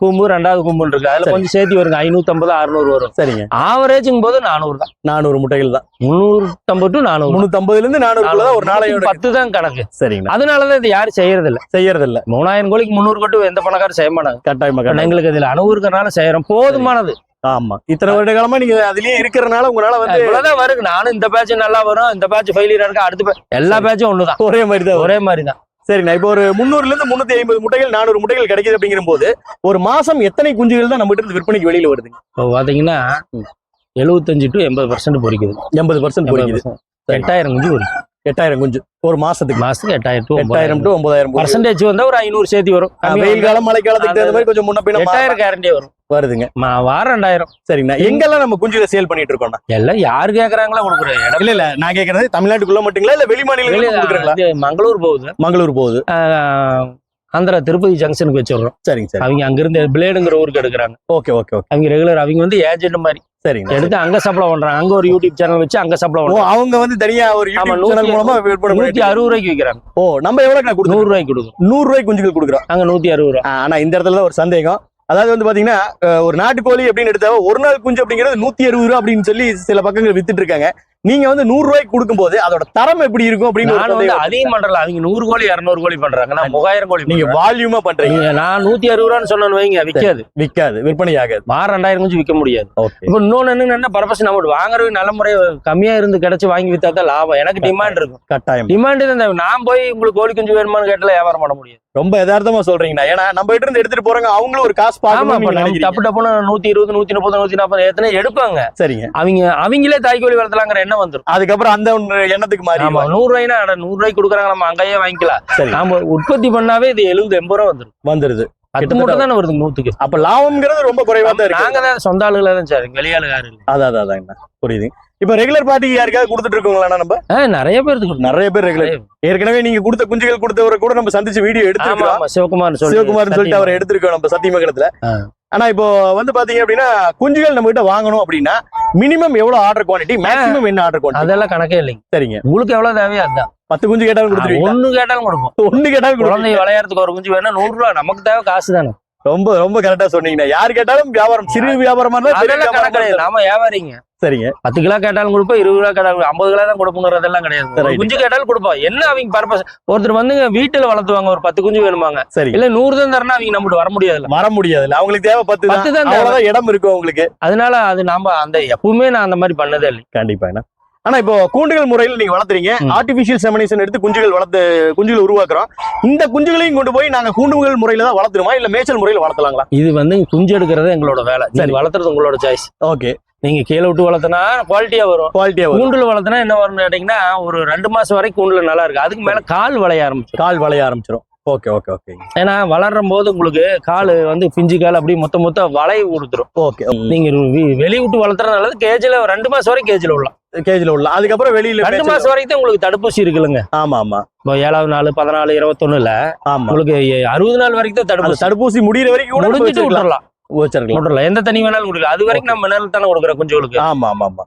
[SPEAKER 2] கூம்பு ரெண்டாவது கூம்புன்னு இருக்கு. அதுல. கொஞ்சம் சேர்த்து வருங்க. ஐநூத்தம்பது அறுநூறு வரும்.
[SPEAKER 1] சரிங்க.
[SPEAKER 2] ஆவரேஜுங்கும் போது நானூறு தான்.
[SPEAKER 1] நானூறு முட்டைகள் தான்.
[SPEAKER 2] முந்நூற்றம்பது டு நானூறு.
[SPEAKER 1] முன்னூத்தி ஐம்பதுல இருந்து தான் ஒரு நாளையோட
[SPEAKER 2] பத்து தான் கணக்கு.
[SPEAKER 1] சரிங்கண்ணா.
[SPEAKER 2] அதனாலதான் இது யாரும் செய்யறது இல்ல
[SPEAKER 1] செய்யறது இல்ல
[SPEAKER 2] மூணாயிரம் கோழிக்கு முந்நூறு கொட்டு எந்த பணக்காரும் செய்ய மாட்டாங்க.
[SPEAKER 1] கட்டாயமா
[SPEAKER 2] எங்களுக்கு இதுல அணுவு இருக்கிறனால செய்யறோம். போதுமானது.
[SPEAKER 1] ஆமா. இத்தனை வருட காலமா நீங்க அதுலயே இருக்கிறனால உங்களால வந்து
[SPEAKER 2] இவ்வளவுதான் வருது. நானும் இந்த பேட்ச் நல்லா வரும். இந்த பேட்ச் ஃபெயிலியர் இருக்கு அடுத்த எல்லா பேட்சும் ஒண்ணுதான்.
[SPEAKER 1] ஒரே மாதிரி தான்.
[SPEAKER 2] ஒரே மாதிரி தான்
[SPEAKER 1] சரிண்ணா இப்போ ஒரு முந்நூறுல இருந்து முன்னூத்தி ஐம்பது முட்டைகள் நானூறு முட்டைகள் கிடைக்குது அப்படிங்கிற போது ஒரு மாசம் எத்தனை குஞ்சுகள் தான் நம்ம இருந்து விற்பனைக்கு வெளியில வருது
[SPEAKER 2] இப்போ பாத்தீங்கன்னா. எழுபத்தஞ்சு டு எண்பது பர்சன்ட் பொறிக்குது.
[SPEAKER 1] எண்பது பர்சன்ட் பொறிக்குது.
[SPEAKER 2] 80%. எட்டாயிரம் குஞ்சு பொறிக்கும்
[SPEAKER 1] எட்டாயிரம் குஞ்சு. ஒரு மாசத்துக்கு.
[SPEAKER 2] மாசத்துக்கு எட்டாயிரம் டு
[SPEAKER 1] எட்டாயிரம் டு ஒன்பதாயிரம்.
[SPEAKER 2] பர்சன்டேஜ் வந்தா ஒரு ஐநூறு சேர்த்து வரும்.
[SPEAKER 1] வெயில் காலம் மழை காலத்துக்கு தகுந்த மாதிரி கொஞ்சம் முன்ன பின்ன
[SPEAKER 2] எட்டாயிரம் கேரண்டி வரும்.
[SPEAKER 1] வருதுங்க.
[SPEAKER 2] வாரம் ரெண்டாயிரம்.
[SPEAKER 1] சரிங்கண்ணா. எங்கெல்லாம் நம்ம குஞ்சுகளை சேல் பண்ணிட்டு இருக்கோம்ண்ணா?
[SPEAKER 2] எல்லாம் யாரு கேக்குறாங்களோ கொடுக்குற இடம்
[SPEAKER 1] இல்ல இல்ல. நான் கேக்குறது தமிழ்நாட்டுக்குள்ள மட்டுங்களா இல்ல வெளி
[SPEAKER 2] இது மங்களூர் போகுது.
[SPEAKER 1] மங்களூர் போகுது.
[SPEAKER 2] ஆந்திரா திருப்பதி ஜங்ஷனுக்கு வச்சிடுறோம்.
[SPEAKER 1] சரிங்க சரி.
[SPEAKER 2] அவங்க அங்கிருந்து பிளேடுங்கிற ஊருக்கு எடுக்கிறாங்க.
[SPEAKER 1] Okay okay okay.
[SPEAKER 2] அவங்க ரெகுலர் அவங்க வந்து ஏஜென்ட் மாதிரி.
[SPEAKER 1] சரிங்க
[SPEAKER 2] எடுத்து அங்க சப்ளை பண்றாங்க. அங்க ஒரு யூடியூப் சேனல் வச்சு அங்க சப்ளை பண்றாங்க.
[SPEAKER 1] அவங்க வந்து தனியா ஒரு யூடியூப் சேனல் மூலமா விற்பனை
[SPEAKER 2] நூத்தி அறுபது ரூபாய்க்கு விற்கிறாங்க
[SPEAKER 1] ஓ நம்ம எவ்வளவு கொடுக்குறோம்?
[SPEAKER 2] நூறு ரூபாய்க்கு கொடுக்கும்
[SPEAKER 1] நூறு ரூபாய்க்கு குஞ்சுகள் கொடுக்குறோம்.
[SPEAKER 2] அங்க நூத்தி அறுபது ரூபா.
[SPEAKER 1] ஆனா இந்த இடத்துல ஒரு சந்தேகம். அதாவது வந்து பாத்தீங்கன்னா ஒரு நாட்டுக்கோழி அப்படின்னு எடுத்தா ஒரு நாள் குஞ்சு அப்படிங்கிறது நூத்தி அறுபது ரூபா அப்படின்னு சொல்லி சில பக்கங்கள் வித்துட்டு இருக்காங்க. நீங்க வந்து நூறு ரூபாய்க்கு கொடுக்கும்போது அதோட தரம் எப்படி இருக்கும் அப்படின்னு.
[SPEAKER 2] அதிகம் பண்றல அவங்க நூறு கோழி இரநூறு கோழி பண்றாங்க. நான் மூவாயிரம் கோழி
[SPEAKER 1] நீங்க. வால்யூமா பண்றீங்க.
[SPEAKER 2] நான் நூத்தி அறுபது ரூபான்னு சொன்னேன்னு வைங்க விக்காது.
[SPEAKER 1] விற்காது விற்பனை ஆகாது.
[SPEAKER 2] மாறு ரெண்டாயிரம் குஞ்சு விற்க முடியாது. இப்போ இன்னொன்னு என்னன்னு என்ன பர்பஸ் நம்ம வாங்குறது நல்ல முறை கம்மியா இருந்து கிடைச்சு வாங்கி வித்தா தான் லாபம். எனக்கு டிமாண்ட் இருக்கும்.
[SPEAKER 1] கட்டாயம்.
[SPEAKER 2] டிமாண்ட் இந்த நான் போய் உங்களுக்கு கோழி குஞ்சு வேணுமான்னு கேட்டால வியாபாரம் பண்ண முடியாது.
[SPEAKER 1] ரொம்ப யதார்த்தமா சொல்றீங்கண்ணா. ஏன்னா நம்ம கிட்ட இருந்து எடுத்துட்டு போறாங்க அவங்களும் ஒரு காசு நினைக்கிறீங்க.
[SPEAKER 2] டப்பு டப்புன்னு நூத்தி இருபது நூத்தி முப்பது நூத்தி நாற்பது எத்தனை எடுப்பாங்க.
[SPEAKER 1] சரிங்க.
[SPEAKER 2] அவங்க அவங்களே தாய்க்கோழி வளர்த்தலாங்கிற எண்ணம் வந்துரும்.
[SPEAKER 1] அதுக்கப்புறம் அந்த எண்ணத்துக்கு மாறி
[SPEAKER 2] நூறு ரூபாய்னா நூறு ரூபாய்க்கு கொடுக்குறாங்க நம்ம அங்கேயே வாங்கிக்கலாம்.
[SPEAKER 1] சரி.
[SPEAKER 2] நாம உற்பத்தி பண்ணாவே இது எழுபது எண்பது ரூபா வந்துரும்.
[SPEAKER 1] வந்துருது.
[SPEAKER 2] பத்து
[SPEAKER 1] கிட்டத்தட்ட
[SPEAKER 2] மூட்டை தானே வருது நூத்துக்கு?
[SPEAKER 1] அப்ப லாபம்ங்கிறது ரொம்ப குறைவா தான் இருக்கு.
[SPEAKER 2] நாங்க தான் சொந்த ஆளுகளா தான் சார் வெளியாளு இல்லை.
[SPEAKER 1] அதான் புரியுது. இப்ப ரெகுலர் பார்ட்டிக்கு யாருக்காவது கொடுத்துட்டு இருக்கோங்களா நம்ம?
[SPEAKER 2] நிறைய பேருக்கு.
[SPEAKER 1] நிறைய பேர் ரெகுலர் ஏற்கனவே நீங்க கொடுத்த குஞ்சுகள் கொடுத்தவரை கூட நம்ம சந்திச்சு வீடியோ எடுத்துருக்கோம்
[SPEAKER 2] சிவகுமார் சொல்லி
[SPEAKER 1] சிவகுமார்னு சொல்லிட்டு அவரை எடுத்திருக்கோம் நம்ம சத்தியமங்கலத்துல. ஆனா இப்போ வந்து பாத்தீங்க அப்படின்னா குஞ்சுகள் நம்ம கிட்ட வாங்கணும் அப்படின்னா மினிமம் எவ்வளவு ஆர்டர் குவான்டிட்டி மேக்ஸிமம் என்ன ஆர்டர் குவான்டிட்டி
[SPEAKER 2] அதெல்லாம் கணக்கே இல்லைங்க.
[SPEAKER 1] சரிங்க.
[SPEAKER 2] உங்களுக்கு எவ்வளவு தேவையோ அதுதான்.
[SPEAKER 1] பத்து குஞ்சு கேட்டாலும் கொடுத்துருவீங்க
[SPEAKER 2] ஒண்ணு கேட்டாலும் கொடுப்போம்.
[SPEAKER 1] ஒண்ணு கேட்டாலும்
[SPEAKER 2] குழந்தை விளையாடுறதுக்கு ஒரு குஞ்சு வேணா நூறு ரூபா. நமக்கு தேவை காசு தானே.
[SPEAKER 1] ரொம்ப ரொம்ப கரெக்டா சொன்னீங்க யார் கேட்டாலும் வியாபாரம் சிறு வியாபாரமா இருந்தா பெரிய
[SPEAKER 2] அதெல்லாம்
[SPEAKER 1] வியாபாரமா
[SPEAKER 2] கணக்கு கிடையாது. நாம வியாபாரிங்க.
[SPEAKER 1] சரிங்க.
[SPEAKER 2] பத்து கிலோ கேட்டாலும் கொடுப்போம் இருபது கிலோ கேட்டாலும் ஐம்பது கிலோ தான் கொடுப்போங்கிறதெல்லாம் கிடையாது. குஞ்சு கேட்டாலும் கொடுப்போம். என்ன அவங்க பர்பஸ் ஒருத்தர் வந்து வீட்டுல வளர்த்துவாங்க ஒரு பத்து குஞ்சு வேணுமாங்க.
[SPEAKER 1] சரி
[SPEAKER 2] இல்ல நூறு தான் தரனா அவங்க நம்மகிட்ட வர முடியாதுல்ல.
[SPEAKER 1] வர முடியாதுல்ல. அவங்களுக்கு தேவை பத்து
[SPEAKER 2] பத்து தான்
[SPEAKER 1] இடம் இருக்கும் உங்களுக்கு.
[SPEAKER 2] அதனால அது நாம அந்த எப்பவுமே நான் அந்த மாதிரி பண்ணதே இல்லை
[SPEAKER 1] கண்டிப்பா ஆனா இப்போ கூண்டுகள் முறையில் நீங்க வளர்த்துறீங்க. ஆர்டிபிஷியல் செமனேஷன் எடுத்து குஞ்சுகள் வளர்த்து குஞ்சுகள் உருவாக்குறோம். இந்த குஞ்சுகளையும் கொண்டு போய் நாங்க கூண்டுகள் முறையில தான் வளர்த்துருமா இல்ல மேய்ச்சல் முறையில் வளர்த்தலாங்களா?
[SPEAKER 2] இது வந்து குஞ்சு எடுக்கிறது எங்களோட வேலை.
[SPEAKER 1] சரி.
[SPEAKER 2] வளர்த்துறது உங்களோட சாய்ஸ்
[SPEAKER 1] ஓகே.
[SPEAKER 2] நீங்க கீழே விட்டு வளர்த்தனா குவாலிட்டியா வரும்.
[SPEAKER 1] குவாலிட்டியா வரும்.
[SPEAKER 2] கூண்டுல வளர்த்தனா என்ன வரும்னு கேட்டீங்கன்னா ஒரு ரெண்டு மாசம் வரைக்கும் கூண்டுல நல்லா இருக்கு அதுக்கு மேல கால் வளைய ஆரம்பிச்சிடும்
[SPEAKER 1] கால் வளைய ஆரம்பிச்சிடும் ஓகே ஓகே ஓகே.
[SPEAKER 2] ஏன்னா வளரும் போது உங்களுக்கு கால் வந்து பிஞ்சு கால் அப்படி மொத்த மொத்த வளைய கொடுத்துரும்.
[SPEAKER 1] ஓகே.
[SPEAKER 2] நீங்க வெளி விட்டு வளர்த்துறது நல்லது கேஜ்ல ரெண்டு மாசம் வரைக்கும் கேஜ்ல விடலாம்.
[SPEAKER 1] கேஜ்ல உள்ள. அதுக்கப்புறம் வெளியில
[SPEAKER 2] ரெண்டு மாசம் வரைக்கும் உங்களுக்கு தடுப்பூசி இருக்குல்லங்க.
[SPEAKER 1] ஆமா ஆமா
[SPEAKER 2] இப்போ ஏழாவது நாள் பதினாலு இருபத்தொன்னுல
[SPEAKER 1] ஆமா.
[SPEAKER 2] உங்களுக்கு அறுபது நாள் வரைக்கும் தடுப்பூசி.
[SPEAKER 1] தடுப்பூசி முடியிற வரைக்கும் கூட வச்சிருக்கலாம்.
[SPEAKER 2] விட்டுறலாம்.
[SPEAKER 1] வச்சிருக்கலாம்.
[SPEAKER 2] விட்டுறலாம். எந்த தண்ணி வேணாலும் கொடுக்கலாம். அது வரைக்கும் நம்ம மினரல் தானே கொடுக்குறோம் குஞ்சுகளுக்கு
[SPEAKER 1] ஆமா ஆமா ஆமா